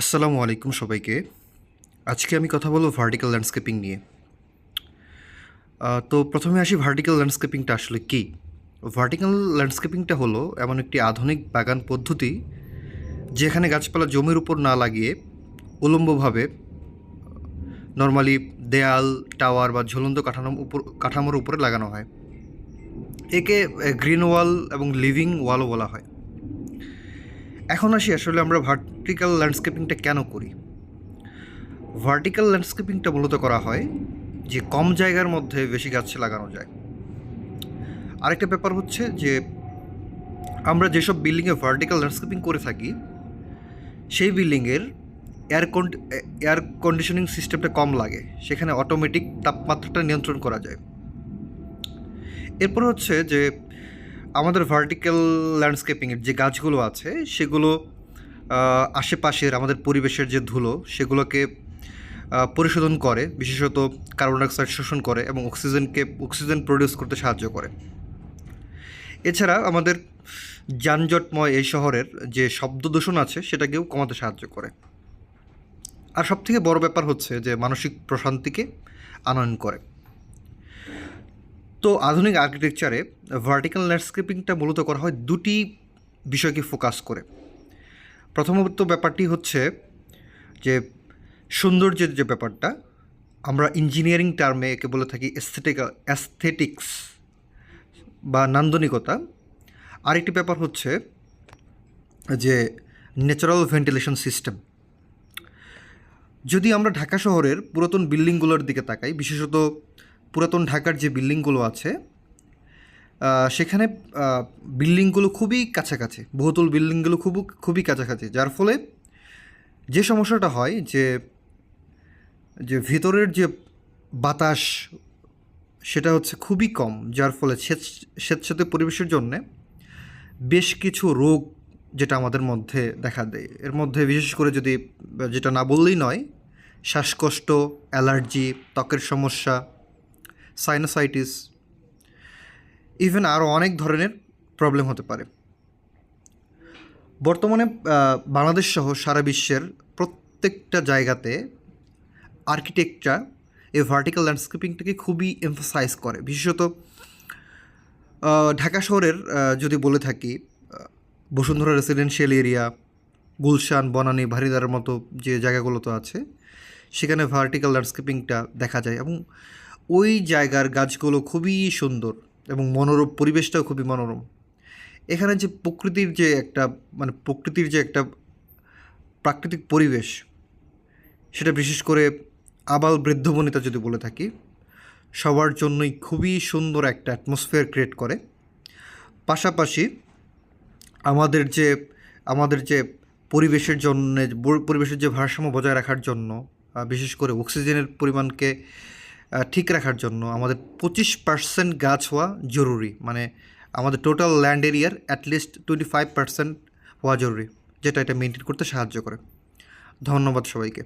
আসসালামু আলাইকুম সবাইকে। আজকে আমি কথা বলব ভার্টিক্যাল ল্যান্ডস্কেপিং নিয়ে। তো প্রথমে আসি ভার্টিক্যাল ল্যান্ডস্কেপিংটা আসলে কী? ভার্টিক্যাল ল্যান্ডস্কেপিংটা হলো এমন একটি আধুনিক বাগান পদ্ধতি যেখানে গাছপালা জমির উপর না লাগিয়ে উলম্বভাবে নর্মালি দেয়াল টাওয়ার বা ঝুলন্ত কাঠামো উপর, কাঠামোর উপরে লাগানো হয়। একে গ্রিন ওয়াল এবং লিভিং ওয়ালও বলা হয়। এখন আসি আসলে আমরা ভার্টিক্যাল ল্যান্ডস্কেপিংটা কেন করি? ভার্টিক্যাল ল্যান্ডস্কেপিংটা মূলত করা হয় যে কম জায়গার মধ্যে বেশি গাছ লাগানো যায়। আরেকটা ব্যাপার হচ্ছে যে আমরা যেসব বিল্ডিংয়ে ভার্টিক্যাল ল্যান্ডস্কেপিং করে থাকি, সেই বিল্ডিংয়ের এয়ার এয়ার কন্ডিশনিং সিস্টেমটা কম লাগে, সেখানে অটোমেটিক তাপমাত্রাটা নিয়ন্ত্রণ করা যায়। এরপর হচ্ছে যে আমাদের ভার্টিক্যাল ল্যান্ডস্কেপিংয়ের যে গাছগুলো আছে, সেগুলো আশেপাশের আমাদের পরিবেশের যে ধুলো, সেগুলোকে পরিশোধন করে, বিশেষত কার্বন ডাইঅক্সাইড শোষণ করে এবং অক্সিজেনকে অক্সিজেন প্রডিউস করতে সাহায্য করে। এছাড়া আমাদের যানজটময় এই শহরের যে শব্দ দূষণ আছে, সেটাকেও কমাতে সাহায্য করে। আর সবথেকে বড় ব্যাপার হচ্ছে যে মানসিক প্রশান্তিকে আনয়ন করে। তো আধুনিক আর্কিটেকচারে ভার্টিক্যাল ল্যান্ডস্কেপিংটা মূলত করা হয় দুটি বিষয়কে ফোকাস করে। প্রথমত ব্যাপারটি হচ্ছে যে সৌন্দর্যের যে ব্যাপারটা, আমরা ইঞ্জিনিয়ারিং টার্মে একে বলে থাকি এস্থেটিক অ্যাস্থেটিক্স বা নান্দনিকতা। আরেকটি ব্যাপার হচ্ছে যে ন্যাচারাল ভেন্টিলেশন সিস্টেম যদি আমরা ঢাকা শহরের পুরাতন বিল্ডিংগুলোর দিকে তাকাই, বিশেষত পুরাতন ঢাকার যে বিল্ডিংগুলো আছে সেখানে বিল্ডিংগুলো খুবই কাছাকাছি, বহুতল বিল্ডিংগুলো খুব, খুবই কাছাকাছি। যার ফলে যে সমস্যাটা হয় যে যে ভিতরের যে বাতাস, সেটা হচ্ছে খুবই কম, যার ফলে স্বেচ্ছ স্বেচ্ছাতে পরিবেশের জন্যে বেশ কিছু রোগ যেটা আমাদের মধ্যে দেখা দেয়। এর মধ্যে বিশেষ করে যদি, যেটা না বললেই নয়, শ্বাসকষ্ট, অ্যালার্জি, ত্বকের সমস্যা সাইনোসাইটিস ইভেন আরও অনেক ধরনের প্রবলেম হতে পারে। বর্তমানে বাংলাদেশ সহ সারা বিশ্বের প্রত্যেকটা জায়গাতে আর্কিটেকচার এই ভার্টিক্যাল ল্যান্ডস্কেপিংটাকে খুবই এমফাসাইজ করে। বিশেষত ঢাকা শহরের যদি বলে থাকি বসুন্ধরা রেসিডেন্সিয়াল এরিয়া গুলশান, বনানী ভারিদারের মতো যে জায়গাগুলো তো আছে, সেখানে ভার্টিক্যাল ল্যান্ডস্কেপিংটা দেখা যায় এবং ওই জায়গার গাছগুলো খুবই সুন্দর এবং মনোরম, পরিবেশটাও খুবই মনোরম। এখানে যে প্রকৃতির যে একটা মানে প্রকৃতির যে একটা প্রাকৃতিক পরিবেশ, সেটা বিশেষ করে আবাল বৃদ্ধ বনিতা যদি বলে থাকি, সবার জন্যই খুবই সুন্দর একটা অ্যাটমসফিয়ার ক্রিয়েট করে। পাশাপাশি আমাদের যে আমাদের যে পরিবেশের জন্য, পরিবেশের যে ভারসাম্য বজায় রাখার জন্য বিশেষ করে অক্সিজেনের পরিমাণকে ঠিক রাখার জন্য আমাদের পঁচিশ পার্সেন্ট গাছ হওয়া জরুরি। মানে আমাদের টোটাল ল্যান্ড এরিয়ার at least twenty five percent হওয়া জরুরি, যেটা এটা মেনটেন করতে সাহায্য করে। ধন্যবাদ সবাইকে।